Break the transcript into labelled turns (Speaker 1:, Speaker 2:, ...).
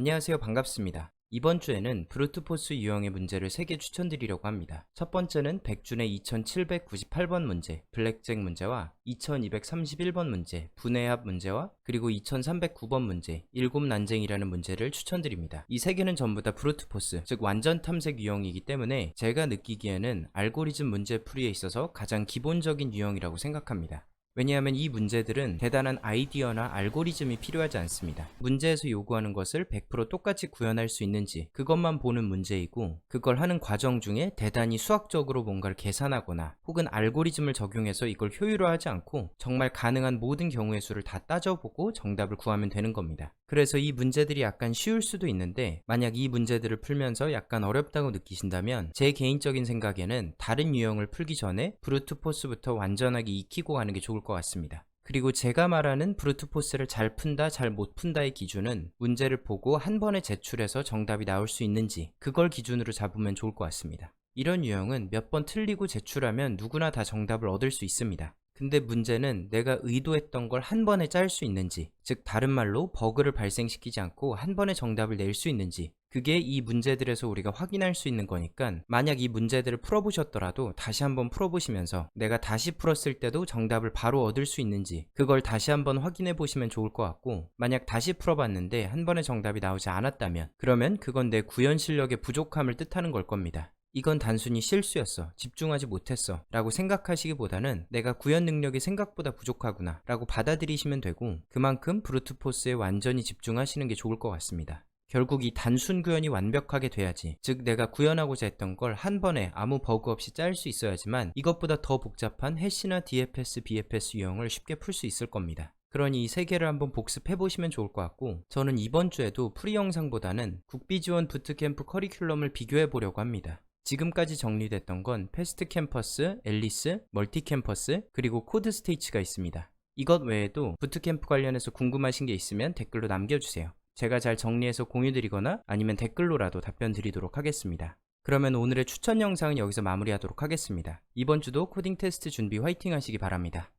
Speaker 1: 안녕하세요. 반갑습니다. 이번 주에는 브루트포스 유형의 문제를 3개 추천드리려고 합니다. 첫 번째는 백준의 2798번 문제, 블랙잭 문제와 2231번 문제, 분해합 문제와 그리고 2309번 문제, 일곱 난쟁이라는 문제를 추천드립니다. 이 세 개는 전부 다 브루트포스, 즉 완전 탐색 유형이기 때문에 제가 느끼기에는 알고리즘 문제 풀이에 있어서 가장 기본적인 유형이라고 생각합니다. 왜냐하면 이 문제들은 대단한 아이디어나 알고리즘이 필요하지 않습니다. 문제에서 요구하는 것을 100% 똑같이 구현할 수 있는지 그것만 보는 문제이고 그걸 하는 과정 중에 대단히 수학적으로 뭔가를 계산하거나 혹은 알고리즘을 적용해서 이걸 효율화하지 않고 정말 가능한 모든 경우의 수를 다 따져보고 정답을 구하면 되는 겁니다. 그래서 이 문제들이 약간 쉬울 수도 있는데 만약 이 문제들을 풀면서 약간 어렵다고 느끼신다면 제 개인적인 생각에는 다른 유형을 풀기 전에 브루트 포스부터 완전하게 익히고 가는 게 좋을 것 같습니다. 그리고 제가 말하는 브루트 포스를 잘 푼다, 잘 못 푼다의 기준은 문제를 보고 한 번에 제출해서 정답이 나올 수 있는지 그걸 기준으로 잡으면 좋을 것 같습니다. 이런 유형은 몇 번 틀리고 제출하면 누구나 다 정답을 얻을 수 있습니다. 근데 문제는 내가 의도했던 걸 한 번에 짤 수 있는지, 즉 다른 말로 버그를 발생시키지 않고 한 번에 정답을 낼 수 있는지, 그게 이 문제들에서 우리가 확인할 수 있는 거니까 만약 이 문제들을 풀어보셨더라도 다시 한번 풀어보시면서 내가 다시 풀었을 때도 정답을 바로 얻을 수 있는지 그걸 다시 한번 확인해 보시면 좋을 것 같고 만약 다시 풀어봤는데 한 번에 정답이 나오지 않았다면 그러면 그건 내 구현 실력의 부족함을 뜻하는 걸 겁니다. 이건 단순히 실수였어. 집중하지 못했어. 라고 생각하시기보다는 내가 구현 능력이 생각보다 부족하구나. 라고 받아들이시면 되고 그만큼 브루트포스에 완전히 집중하시는 게 좋을 것 같습니다. 결국 이 단순 구현이 완벽하게 돼야지. 즉, 내가 구현하고자 했던 걸 한 번에 아무 버그 없이 짤 수 있어야지만 이것보다 더 복잡한 해시나 DFS, BFS 유형을 쉽게 풀 수 있을 겁니다. 그러니 이 세 개를 한번 복습해 보시면 좋을 것 같고 저는 이번 주에도 프리 영상보다는 국비 지원 부트캠프 커리큘럼을 비교해 보려고 합니다. 지금까지 정리됐던 건 패스트 캠퍼스, 앨리스, 멀티 캠퍼스, 그리고 코드 스테이츠가 있습니다. 이것 외에도 부트캠프 관련해서 궁금하신 게 있으면 댓글로 남겨주세요. 제가 잘 정리해서 공유드리거나 아니면 댓글로라도 답변 드리도록 하겠습니다. 그러면 오늘의 추천 영상은 여기서 마무리하도록 하겠습니다. 이번 주도 코딩 테스트 준비 화이팅 하시기 바랍니다.